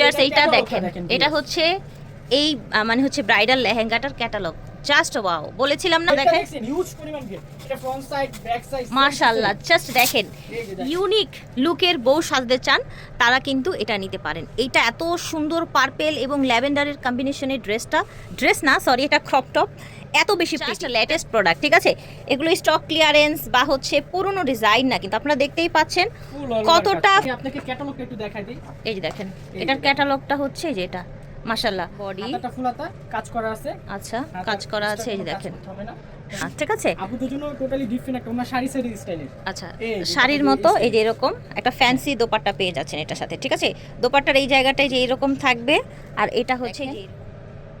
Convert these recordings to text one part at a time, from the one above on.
Viewers, এইটা দেখেন। এটা হচ্ছে এই মানে হচ্ছে ব্রাইডাল লেহেঙ্গাটার ক্যাটালগ জাস্ট ওয়াও বলেছিলাম না দেখেন। এটা মার্শাল্লাহ জাস্ট দেখেন। ইউনিক লুকের বউ সাজতে চান তারা কিন্তু এটা নিতে পারেন। এইটা এত সুন্দর পার্পেল এবং ল্যাভেন্ডারের কম্বিনেশনের ড্রেসটা ড্রেস না সরি এটা ক্রপ টপ এত বেশি লেটেস্ট প্রোডাক্ট ঠিক আছে? এগুলো স্টক ক্লিয়ারেন্স বা হচ্ছে পুরনো ডিজাইন না কিন্তু আপনারা দেখতেই পাচ্ছেন কতটা আপনাকে ক্যাটালগটা একটু দেখাই দিই। এই যে দেখেন এটার ক্যাটালগটা হচ্ছে এই যে এটা। মাশাল্লাহ বডি। হাতাটা ফুল হাতা কাজ করা আছে। আচ্ছা কাজ করা আছে এই যে দেখেন। আচ্ছা, ঠিক আছে। আপুদের জন্য টোটালি ডিফারেন্ট একটা ওনার শাড়ি শাড়ি স্টাইলের আচ্ছা শাড়ির মতো এই যে এরকম একটা ফ্যান্সি দোপাট্টা পেয়ে যাচ্ছেন এটার সাথে ঠিক আছে? দোপাট্টার এই জায়গাটায় যে এরকম থাকবে আর এটা হচ্ছে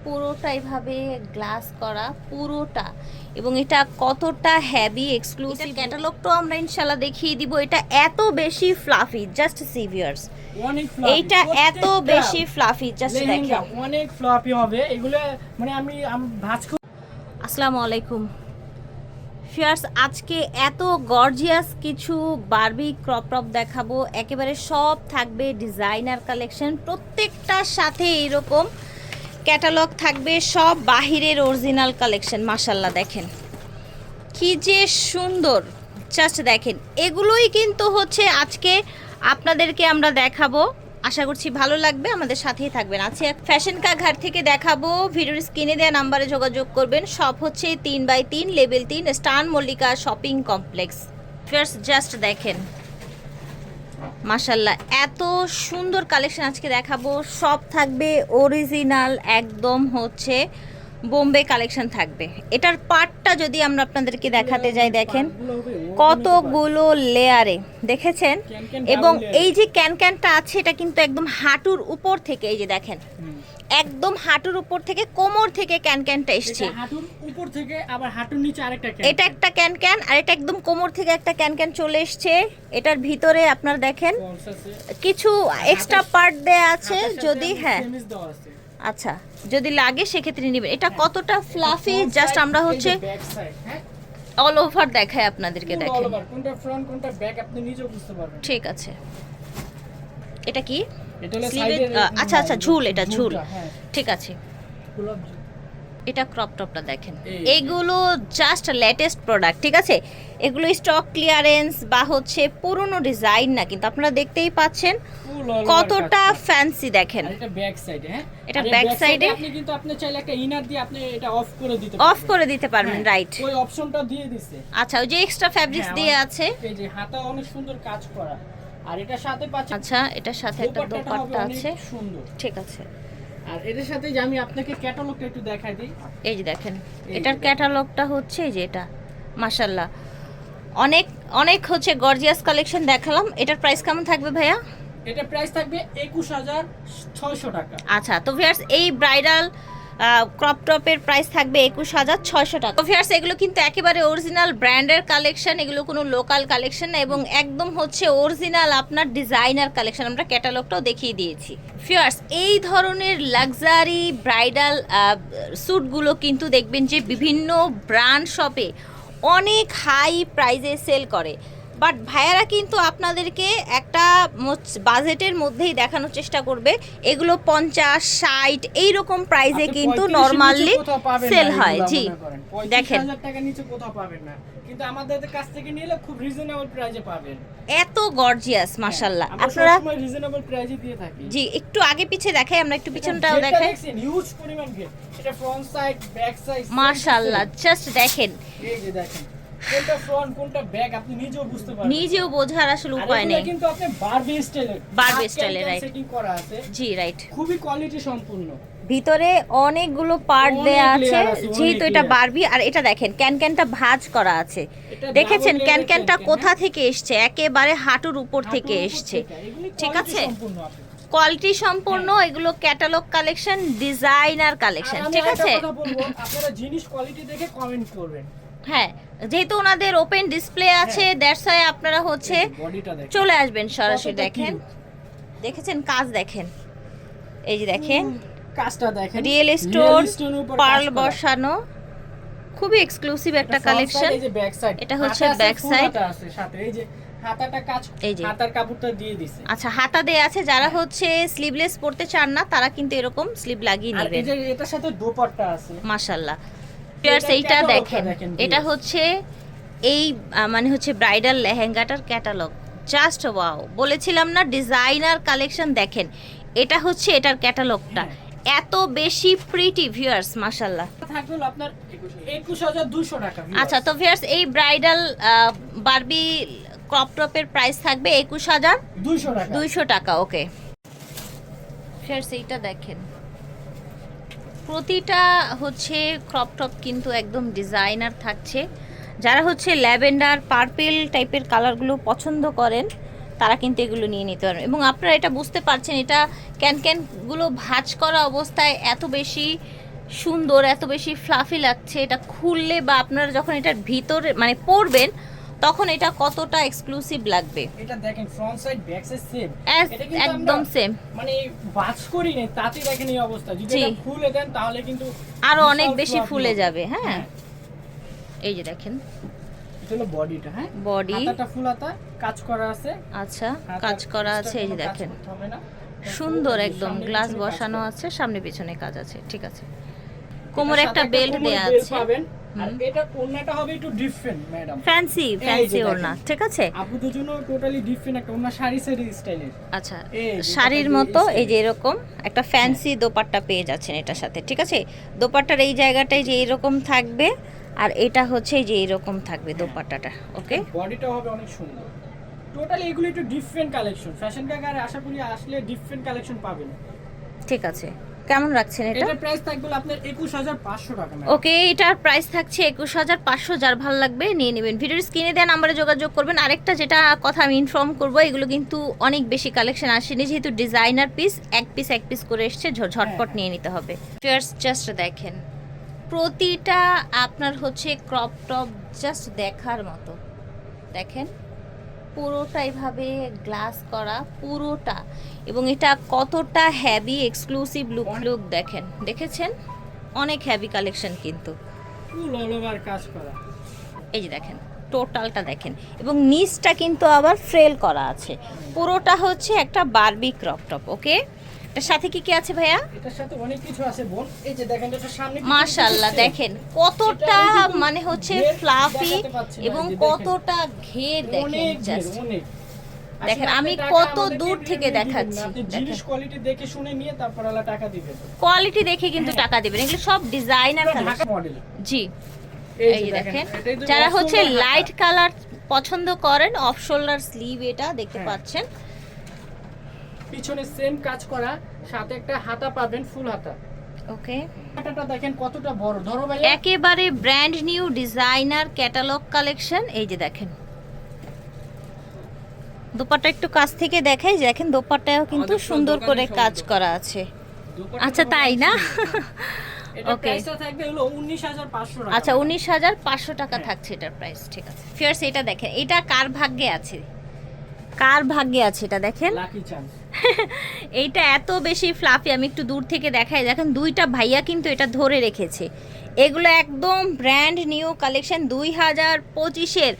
পুরোটা এভাবে গ্লাস করা পুরোটা। এবং এটা কতটা হ্যাভি এক্সক্লুসিভ ক্যাটালগটাও আমরা ইনশাল্লাহ দেখিয়ে দিব। এটা এত বেশি ফ্লাফি জাস্ট সিভিয়ার্স এইটা এত বেশি ফ্লাফি জাস্ট দেখেন। অনেক ফ্লপি হবে। এগুলো মানে আমি ভাঁজ আসসালামু আলাইকুম। ফিয়ার্স আজকে এত গর্জিয়াস কিছু বারবি ক্রপ টপ দেখাবো। একেবারে সব থাকবে ডিজাইনার কালেকশন প্রত্যেকটার সাথে এরকম। ক্যাটালগ থাকবে সব বাহিরের অরিজিনাল কালেকশন মাসাল্লাহ দেখেন। কি যে সুন্দর জাস্ট দেখেন। এগুলোই কিন্তু হচ্ছে আজকে আপনাদেরকে আমরা দেখাবো। আশা করছি ভালো লাগবে, আমাদের সাথেই থাকবেন। আছে ফ্যাশন কা ঘাট থেকে দেখাবো, ভিডিওর স্ক্রিনে দেওয়া নাম্বারে যোগাযোগ করবেন। সব হচ্ছে তিন বাই তিন লেভেল তিন স্টান Mallika shopping complex first just দেখেন। মাশাল্লাহ এত সুন্দর কালেকশন আজকে দেখাবো। সব থাকবে অরিজিনাল একদম হচ্ছে বোম্বে কালেকশন থাকবে। এটার পার্টটা যদি আমরা আপনাদেরকে দেখাতে যাই দেখেন। কতগুলো লেয়ারে দেখেছেন? এবং এই যে ক্যান ক্যানটা আছে এটা কিন্তু একদম হাঁটুর উপর থেকে এই যে দেখেন। একদম হাঁটুর উপর থেকে কোমর থেকে ক্যান ক্যানটা এসছে। এটা হাঁটুর উপর থেকে আবার হাঁটুর নিচে আরেকটা এটা একটা ক্যান ক্যান আর এটা একদম কোমর থেকে একটা ক্যান ক্যান চলে এসছে। এটার ভিতরে আপনার দেখেন কিছু এক্সট্রা পার্ট দেয়া আছে যদি হ্যাঁ। আচ্ছা। যদি লাগে সেক্ষেত্রে নেবেন এটা কতটা ফ্লাফি জাস্ট আমরা হচ্ছে? অল ওভার দেখায় আপনাদেরকে দেখে দেখেন কোনটা front, কোনটা back আপনি নিজেও বুঝতে পারবেন। ঠিক আছে এটা কি আচ্ছা, আচ্ছা, ঝুল এটা, ঝুল। হ্যাঁ, ঠিক আছে। এটা ক্রপ টপটা দেখেন। এগুলো জাস্ট লেটেস্ট প্রোডাক্ট ঠিক আছে? এগুলো স্টক ক্লিয়ারেন্স বা হচ্ছে পুরনো ডিজাইন না কিন্তু আপনারা দেখতেই পাচ্ছেন কতটা ফ্যান্সি দেখেন। এটা ব্যাক সাইডে হ্যাঁ? এটা side এ? আপনি কিন্তু আপনি চাইলে একটা ইনার দিয়ে আপনি এটা অফ করে দিতে অফ পারবেন। করে দিতে পারবেন রাইট ওই অপশনটা দিয়ে দিছে। আচ্ছা ওই যে এক্সট্রা ফ্যাব্রিক্স দিয়ে আছে। এই যে হাতা অনেক সুন্দর কাজ করা। আর এটার সাথে পাচ্ছেন আচ্ছা এটার সাথে একটা দোপাট্টা আছে। সুন্দর। ঠিক আছে। আর এটার সাথে যে আমি আপনাকে ক্যাটালগটা একটু দেখাই দিই। এই যে দেখেন এটার ক্যাটালগটা হচ্ছে এই যে এটা মাশাল্লাহ অনেক অনেক হচ্ছে গর্জিয়াস কালেকশন দেখালাম। এটার প্রাইস কেমন থাকবে ভাইয়া? এটা প্রাইস থাকবে একুশ হাজার ছয়শো টাকা। আচ্ছা তো ভিয়ার্স এই ব্রাইডাল ক্রপ টপের প্রাইস থাকবে একুশ হাজার ছয়শো টাকা। তো ভিয়ার্স এগুলো কিন্তু একেবারে অরিজিনাল ব্র্যান্ডের কালেকশন এগুলো কোনো লোকাল কালেকশন না এবং একদম হচ্ছে অরিজিনাল আপনার ডিজাইনার কালেকশন আমরা ক্যাটালগটাও দেখিয়ে দিয়েছি। ফিয়ার্স এই ধরনের লাক্সারি ব্রাইডাল স্যুটগুলো কিন্তু দেখবেন যে বিভিন্ন ব্র্যান্ড শপে অনেক হাই প্রাইজে সেল করে। বাট ভাইয়ারা কিন্তু আপনাদেরকে একটা বাজেটের মধ্যেই দেখানোর চেষ্টা করবে। এগুলো পঞ্চাশ ষাট এইরকম আপনি কিন্তু 35 নর্মালি সেল হয়। জি করেন। 35 দেখেন। কিন্তু আমাদের কাছ থেকে নিলে খুব রিজনেবল প্রাইজে পাবেন। এত গর্জিয়াস মাশাল্লাহ হ্যাঁ, আপনারা রিজনেবল প্রাইজে দিয়ে থাকি। জি একটু আগে পিছে দেখাই আমরা একটু পিছনটাও দেখাই। হিউজ পরিমাণ এটা ফ্রন্ট সাইড ব্যাক সাইড মাশাল্লাহ জাস্ট দেখেন। এই যে দেখেন। কোনটা ফ্রন্ট কোনটা ব্যাক আপনি নিজেও বুঝতে পারবেন। নিজেও বোঝার আসলে উপায় নেই। কিন্তু আপনি বারবি স্টাইলের style এর, right. সেটিং করা আছে। জি রাইট খুবই কোয়ালিটি সম্পূর্ণ। ভিতরে অনেকগুলো পার্ট দেয়া আছে যেহেতু এটা। বারবি আর এটা দেখেন ক্যান ক্যানটা ভাঁজ করা আছে। দেখেছেন ক্যান ক্যানটা কোথা হ্যাঁ? থেকে এসছে? একেবারে হাঁটুর উপর থেকে এসছে। ঠিক আছে? কোয়ালিটি সম্পূর্ণ এগুলো ক্যাটালগ কালেকশন ডিজাইনার কালেকশন ঠিক আছে? আপনারা জিনিস কোয়ালিটি দেখে কমেন্ট করবেন। হ্যাঁ যেহেতু ওনাদের ওপেন ডিসপ্লে আছে দ্যাটস ওয়াই আপনারা হচ্ছে চলে আসবেন সরাসরি দেখেন। দেখেছেন? কাজ দেখেন। এই যে দেখেন। কাজটা দেখেন। রিয়েল স্টোন stone পার্ল বসানো। খুবই এক্সক্লুসিভ একটা কালেকশন। এটা হচ্ছে আছে সাথে, এই যে হাতাটা কাজ এই যে। হাতার কাপড়টা দিয়ে দিছে। আচ্ছা হাতা দেয়া আছে। যারা হচ্ছে স্লিভলেস পরতে চান না তারা কিন্তু এরকম স্লিভ লাগিয়ে আর নেবেন। যে এটার সাথে দোপাট্টা আছে। মাশাল্লাহ এটা এইটা দেখেন। এটা হচ্ছে এই মানে হচ্ছে ব্রাইডাল লেহেঙ্গাটার ক্যাটালগ জাস্ট ওয়াও বলেছিলাম না ডিজাইনার কালেকশন দেখেন। এটা হচ্ছে এটার ক্যাটালগটা। এত বেশি প্রিটি ভিউয়ার্স মাশাল্লাহ আপনার টাকা আচ্ছা তো ভিউয়ার্স এই ব্রাইডাল বারবি ক্রপ টপের প্রাইস থাকবে একুশ হাজার দুইশো টাকা ওকে ফের সেইটা দেখেন। প্রতিটা হচ্ছে ক্রপ টপ কিন্তু একদম ডিজাইনার থাকছে। যারা হচ্ছে ল্যাভেন্ডার, পার্পেল টাইপের কালারগুলো পছন্দ করেন, তারা কিন্তু এগুলো নিয়ে নিতে পারবেন এবং আপনারা এটা বুঝতে পারছেন, এটা ক্যান ক্যানগুলো ভাঁজ করা অবস্থায় এত বেশি সুন্দর, এত বেশি ফ্লাফি লাগছে, এটা খুললে বা আপনারা যখন এটার ভিতরে মানে পরবেন তখন এটা কতটা এক্সক্লুসিভ লাগবে? এটা দেখেন front side back side same একদম সেম মানে বাজ করি নেই তাতে দেখেন এই অবস্থা। যদি। এটা খুলে দেন তাহলে কিন্তু আরও অনেক বেশি ফুলে যাবে হ্যাঁ। হ্যাঁ। এই যে দেখেন। এটা হলো বডিটা হ্যাঁ? বডি হাতাটা ফুল হাতা কাজ করা আছে। আচ্ছা কাজ করা আছে এই যে দেখেন। না। সুন্দর একদম গ্লাস বসানো আছে সামনে পিছনে কাজ আছে ঠিক আছে। কোমরে একটা বেল্ট দেয়া আছে। আর এটা ওড়নাটা হবে একটু ডিফারেন্ট ম্যাডাম ফ্যান্সি ফ্যান্সি। ওড়না ঠিক আছে? আপুদের জন্য টোটালি ডিফারেন্ট একটা ওড়না শাড়ি শাড়ি স্টাইলের আচ্ছা শাড়ির মতো এই যে এরকম একটা ফ্যান্সি দোপাট্টা পেয়ে যাচ্ছেন এটার সাথে ঠিক আছে? দোপাট্টার এই জায়গাটায় যে এরকম থাকবে আর এটা হচ্ছে যে এরকম থাকবে দোপাট্টাটা ওকে? বডিটা হবে অনেক সুন্দর। টোটালি এগুলো একটু ডিফারেন্ট কালেকশন ফ্যাশন কাগারে আশা করি আসলে ডিফারেন্ট কালেকশন পাবেন। ঠিক আছে। কেমন রাখছেন এটা? এটার প্রাইস থাকবে আপনার একুশ হাজার পাঁচশো টাকা ম্যাডাম ওকে এটার প্রাইস থাকছে একুশ হাজার পাঁচশো যার ভালো লাগবে নিয়ে নেবেন। ভিডিওর স্ক্রিনে দেওয়া নাম্বারে যোগাযোগ করবেন। আরেকটা যেটা কথা আমি ইনফর্ম করব এগুলো কিন্তু অনেক বেশি কালেকশন আসেনি যেহেতু ডিজাইনার পিস এক পিস এক পিস করে এসছে ঝটপট হ্যাঁ। নিয়ে নিতে হবে। জাস্ট দেখেন প্রতিটা আপনার হচ্ছে ক্রপ টপ জাস্ট দেখার মতো। দেখেন পুরোটা এভাবে গ্লাস করা পুরোটা। এবং এটা কতটা হ্যাভি এক্সক্লুসিভ লুক লুক দেখেন। দেখেছেন? অনেক হ্যাভি কালেকশন কিন্তু। ফুল অল ওভার কাজ করা। এই যে দেখেন টোটালটা দেখেন। এবং নিচটা কিন্তু আবার ফ্রেল করা আছে। পুরোটা হচ্ছে একটা বারবি ক্রপ টপ ওকে এটার সাথে কি কি আছে ভাইয়া? এটার সাথে অনেক কিছু আছে বোন। এই যে দেখেন এটা সামনে কিছু দেখেন কতটা মানে হচ্ছে ফ্লাফি এবং। কতটা ঘের দেখেন জাস্ট দেখেন, আমি কত দূর থেকে দেখাচ্ছি, জিনিস কোয়ালিটি দেখে শুনে নিয়ে তারপর আলা টাকা দিবেন। কোয়ালিটি দেখে কিন্তু টাকা দেবেন এগুলো সব ডিজাইনার মডেল জি। এই দেখেন যারা হচ্ছে লাইট কালার পছন্দ করেন অফ শোল্ডার স্লিভ এটা দেখতে হ্যাঁ। পাচ্ছেন। পিছনে সেম কাজ করা সাথে একটা হাতা পাবেন ফুল হাতা। ওকে হাতাটা দেখেন কতটা বড়। ধরো ভাই একেবারে brand new designer catalogue collection এই যে দেখেন। দোপাট্টা একটু কাছ থেকে দেখাই দেখেন দোপাট্টাও কিন্তু সুন্দর করে কাজ করা আছে। আচ্ছা তাই না? এটা Okay. প্রাইসটা থাকবে হলো 19500 টাকা। আচ্ছা উনিশ হাজার পাঁচশো টাকা হ্যাঁ। থাকছে এটার প্রাইস ঠিক আছে। ফিয়ার্স এটা দেখেন এটা কার ভাগ্যে আছে? কার ভাগ্যে আছে এটা দেখেন? লাকি চান্স এইটা এত বেশি ফ্লাফি আমি একটু দূর থেকে দেখাই। দেখেন দুইটা ভাইয়া কিন্তু এটা ধরে রেখেছে। এগুলো একদম ব্র্যান্ড নিউ কালেকশন দুই হাজার পঁচিশের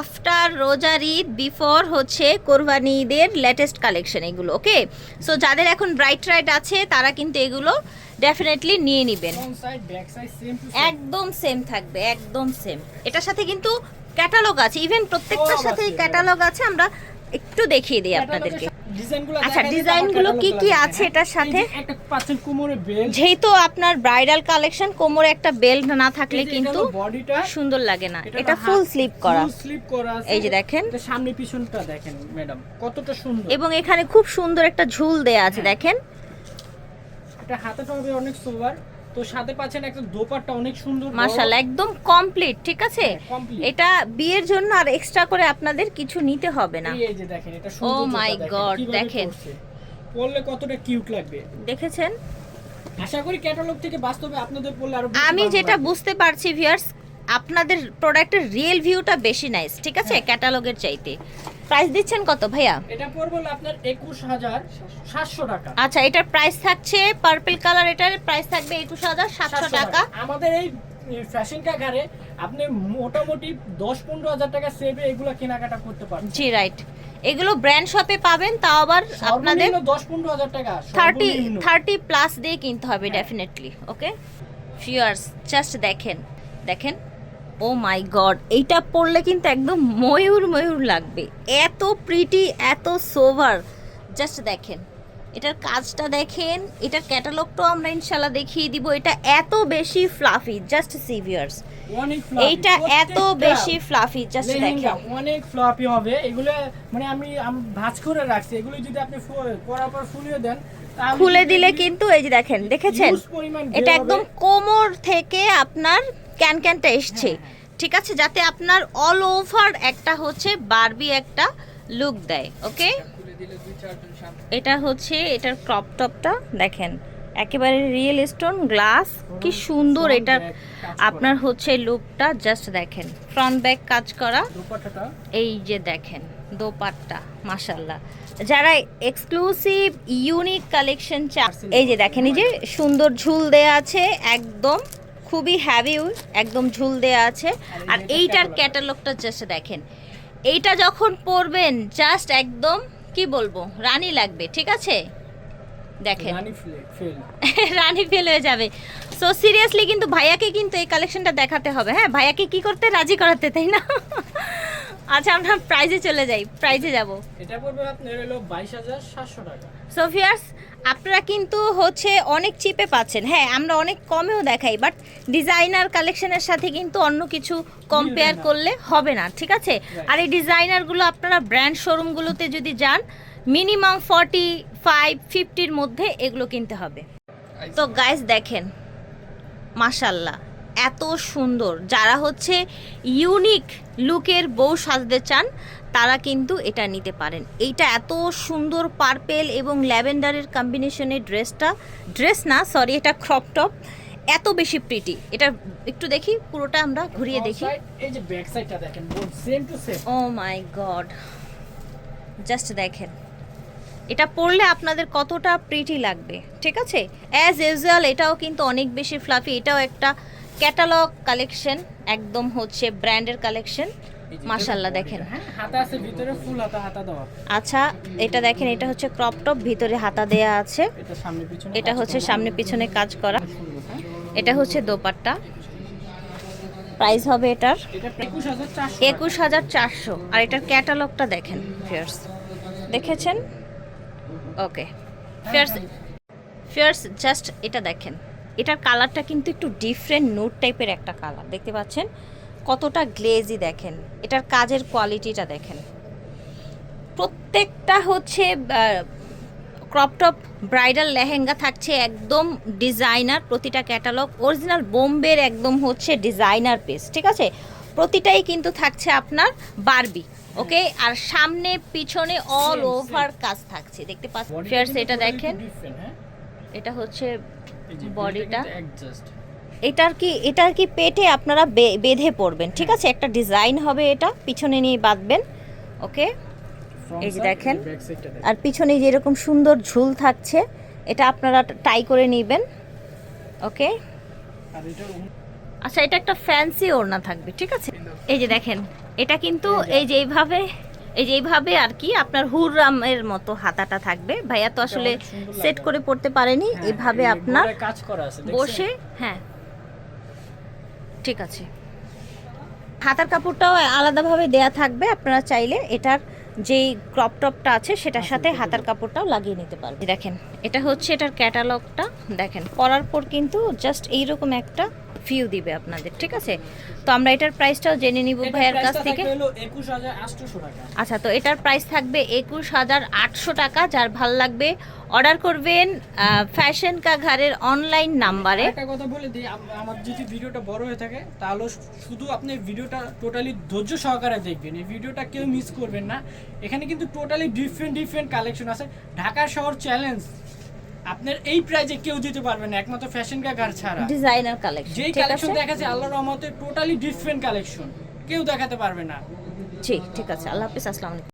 আফটার রোজার ঈদ বিফোর হচ্ছে কোরবানি ঈদের লেটেস্ট কালেকশন এগুলো ওকে সো যাদের এখন ব্রাইট রাইট আছে তারা কিন্তু এগুলো ডেফিনেটলি নিয়ে নেবেন। একদম সেম থাকবে একদম সেম এটার সাথে কিন্তু ক্যাটালগ আছে ইভেন প্রত্যেকটার সব সাথে ক্যাটালগ আছে আমরা একটু দেখিয়ে দিই আপনাদেরকে। আচ্ছা, ডিজাইনগুলো কি কি আছে এটার সাথে? যেহেতু আপনার ব্রাইডাল কালেকশন কোমরে একটা বেল্ট না থাকলে কিন্তু সুন্দর লাগে না। এটা ফুল স্লিপ করা। এই যে দেখেন। সামনে পিছনটা দেখেন ম্যাডাম কতটা সুন্দর। এবং এখানে খুব সুন্দর একটা ঝুল দেয়া আছে হ্যাঁ। দেখেন। এটা হাতেটা হবে অনেক সোবার তো সাথে পাচ্ছেন একটা দোপাট্টা অনেক সুন্দর মাশাআল্লাহ একদম কমপ্লিট ঠিক আছে? হ্যাঁ, এটা বিয়ের জন্য আর এক্সট্রা করে আপনাদের কিছু নিতে হবে না। এই- এই যে দেখেন এটা সুন্দর ও মাই গড দেখেন। পরলে কতটা কিউট লাগবে। দেখেছেন? আশা করি ক্যাটালগ থেকে বাস্তবে আপনাদের পড়লে আরও আমি যেটা বুঝতে পারছি ভিউয়ার্স আপনাদের প্রোডাক্টের রিয়েল ভিউটা বেশি নাইস ঠিক আছে। ক্যাটালগের চাইতে। প্রাইস দিচ্ছেন কত ভাইয়া? এটা পড়বে আপনার একুশ হাজার সাতশো টাকা। আচ্ছা এটার প্রাইস থাকছে পার্পল কালার এটার প্রাইস থাকবে একুশ হাজার সাতশো টাকা। আমাদের এই ফ্যাশন কাগারে আপনি মোটামুটি দশ পনেরো হাজার টাকা সেভে এগুলো কেনাকাটা করতে পারবেন। জি রাইট এগুলো ব্র্যান্ড শপে পাবেন তাও আবার আপনাদের দশ পনেরো হাজার টাকা থার্টি সর্বনিম্ন। থার্টি প্লাস দিয়ে কিনতে হবে। ডেফিনেটলি ওকে ফিয়ার্স জাস্ট দেখেন দেখেন। ও মাই গড এইটা পরলে কিন্তু একদম ময়ূর ময়ূর লাগবে। এত প্রিটি এত সোভার জাস্ট দেখেন এটার কাজটা দেখেন এটার ক্যাটালগটাও আমরা ইনশাল্লাহ দেখিয়ে দিব। এটা এত বেশি ফ্লাফি জাস্ট সিভিয়ার্স এইটা এত বেশি ফ্লাফি জাস্ট দেখেন। অনেক ফ্লপি হবে। এগুলো মানে আমি ভাঁজ করে রাখছি। এগুলো যদি আপনি পরার পর ফুলিয়ে দেন খুলে দিলে কিন্তু এই যে দেখেন দেখেছেন? এটা একদম কোমর থেকে আপনার ক্যান ক্যানটা এসছে। ঠিক আছে যাতে আপনার অল ওভার একটা হচ্ছে বারবি একটা লুক দেয় ওকে এটা হচ্ছে এটার ক্রপ টপটা দেখেন একেবারে রিয়েল স্টোন গ্লাস কি সুন্দর করা। আপনার হচ্ছে লুকটা জাস্ট দেখেন ফ্রন্ট ব্যাক কাজ করা। এই যে দেখেন দোপাট্টা মাশাল্লাহ যারা এক্সক্লুসিভ ইউনিক কালেকশন চা এই যে দেখেন এই যে সুন্দর ঝুল দেয়া আছে একদম। খুবই হ্যাভি একদম ঝুল দেয়া আছে। আর এইটার। ক্যাটালগটা জাস্ট দেখেন। এইটা যখন পরবেন জাস্ট একদম কি বলব রানী লাগবে ঠিক আছে? দেখেন। রানী ফেল হয়ে যাবে। সো সিরিয়াসলি কিন্তু ভাইয়াকে কিন্তু এই কালেকশনটা দেখাতে হবে। হ্যাঁ ভাইয়াকে কি করতে? রাজি করাতে তাই না? আচ্ছা আমরা প্রাইজে চলে যাই। প্রাইজে যাব। এটা পড়বে আপনার হলো বাইশ হাজার সাতশো টাকা। সোফিয়ার্স আপনারা কিন্তু হচ্ছে অনেক চিপে পাচ্ছেন। হ্যাঁ আমরা অনেক কমেও দেখাই বাট ডিজাইনার কালেকশনের সাথে কিন্তু অন্য কিছু কম্পেয়ার করলে হবে না ঠিক আছে? আর এই ডিজাইনারগুলো আপনারা ব্র্যান্ড শোরুমগুলোতে যদি যান মিনিমাম ফর্টি ফাইভ ফিফটির মধ্যে এগুলো কিনতে হবে। তো গাইস দেখেন মাশাল্লাহ এত সুন্দর। যারা হচ্ছে ইউনিক লুকের বউ সাজতে চান তারা কিন্তু এটা নিতে পারেন। এইটা এত সুন্দর পার্পেল এবং ল্যাভেন্ডারের কম্বিনেশনের ড্রেসটা ড্রেস না সরি এটা ক্রপ টপ এত বেশি প্রিটি এটা একটু দেখি পুরোটা আমরা ঘুরিয়ে দেখি। এই যে ব্যাক সাইডটা দেখেন same to same oh my god just দেখেন। এটা পরলে আপনাদের কতটা প্রিটি লাগবে ঠিক আছে? অ্যাজ ইউজুয়াল এটাও কিন্তু অনেক বেশি ফ্লাফি এটাও একটা ক্যাটালগ কালেকশন একদম হচ্ছে ব্র্যান্ডের কালেকশন মাশাল্লাহ দেখেন। হ্যাঁ আচ্ছা এটা দেখেন এটা হচ্ছে ক্রপ টপ ভিতরে হাতা দেয়া আছে। এটা সামনে পিছনে এটা কাজ হচ্ছে সামনে পিছনে কাজ করা। এটা হচ্ছে দোপাট্টা। প্রাইস হবে এটার একুশ হাজার চারশো। একুশ হাজার চারশো। আর এটার ক্যাটালগটা দেখেন ফিয়ার্স দেখেছেন? ওকে ফিয়ার্স ফিয়ার্স জাস্ট এটা দেখেন। এটার কালারটা কিন্তু একটু ডিফারেন্ট নোট টাইপের একটা কালার। দেখতে পাচ্ছেন? কতটা গ্লেজি দেখেন। এটার কাজের কোয়ালিটিটা দেখেন। প্রত্যেকটা হচ্ছে ক্রপটপ ব্রাইডাল লেহেঙ্গা থাকছে একদম ডিজাইনার প্রতিটা ক্যাটালগ অরিজিনাল বোম্বের একদম হচ্ছে ডিজাইনার পেস ঠিক আছে? প্রতিটাই কিন্তু থাকছে আপনার বারবি ওকে? আর সামনে পিছনে অল ওভার কাজ থাকছে। দেখতে পাচ্ছেন? এটা দেখেন। হ্যাঁ? এটা হচ্ছে বডিটা। এটার কি এটার কি পেটে আপনারা বেঁধে পড়বেন ঠিক আছে? একটা ডিজাইন হবে এটা পিছনে নিয়ে বাঁধবেন ওকে এই যে দেখেন। আর পিছনে যেরকম সুন্দর ঝুল থাকছে এটা আপনারা টাই করে নেবেন ওকে আচ্ছা এটা একটা ফ্যান্সি ওড়না থাকবে ঠিক আছে? এই যে দেখেন এটা কিন্তু এই যে এইভাবে এই যে এইভাবে আর কি আপনার হুররামের মতো হাতাটা থাকবে। ভাইয়া তো আসলে সেট করে পড়তে পারেনি হ্যাঁ, এভাবে আপনার কাজ করা আছে বসে হ্যাঁ। ঠিক আছে। হাতার কাপড়টাও আলাদাভাবে দেয়া থাকবে আপনারা চাইলে এটার যেই ক্রপ টপটা আছে সেটার সাথে হাতার কাপড়টাও লাগিয়ে নিতে পারবেন দেখেন এটা হচ্ছে এটার ক্যাটালগটা দেখেন। পরার পর কিন্তু জাস্ট এইরকম একটা ভিউ দিবে আপনাদের ঠিক আছে? তো আমরা এটার প্রাইসটাও জেনে নিব ভাইয়ের কাছ থেকে। থাকবে 21,800 টাকা। আচ্ছা তো এটার প্রাইস থাকবে একুশ হাজার আটশো টাকা যার ভালো লাগবে। অর্ডার করবেন ফ্যাশন কা ঘরের অনলাইন নাম্বারে একটা কথা বলে দিই আম- আমার যদি ভিডিওটা বড় হয়ে থাকে তাহলে শুধু আপনি ভিডিওটা টোটালি ধৈর্য সহকারে দেখবেন। এই ভিডিওটা কেউ মিস করবেন না। এখানে কিন্তু টোটালি ডিফারেন্ট ডিফারেন্ট কালেকশন আছে। ঢাকা শহর চ্যালেঞ্জ আপনার এই প্রাইজে কেউ দিতে পারবে না একমাত্র ফ্যাশন কা ঘর ছাড়া। ডিজাইনার কালেকশন যেই কালেকশন দেখাচ্ছে আল্লাহর রহমতে টোটালি ডিফারেন্ট কালেকশন কেউ দেখাতে পারবে না। ঠিক ঠিক আছে। আল্লাহ হাফেজ আসসালামু আলাইকুম।